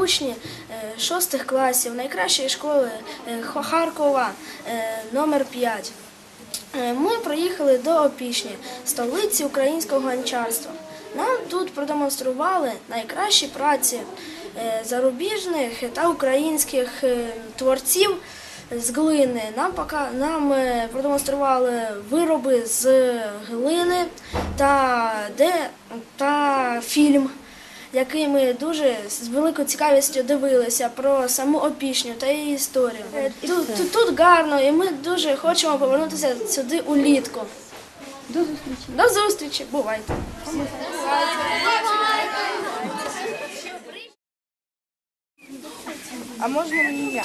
учні е, шостих класів найкращої школи е, Харкова е, номер 5. Е, Ми приїхали до Опішні, столиці українського гончарства. Нам тут продемонстрували найкращі праці зарубіжних та українських творців з глини. Нам, пока, нам продемонстрували вироби з глини та, де, та фільм який ми дуже з великою цікавістю дивилися про саму опішню та її історію. Е, Тут, тут, тут гарно, і ми дуже хочемо повернутися сюди улітку. До зустрічі. До зустрічі, бувайте. А можна мені я?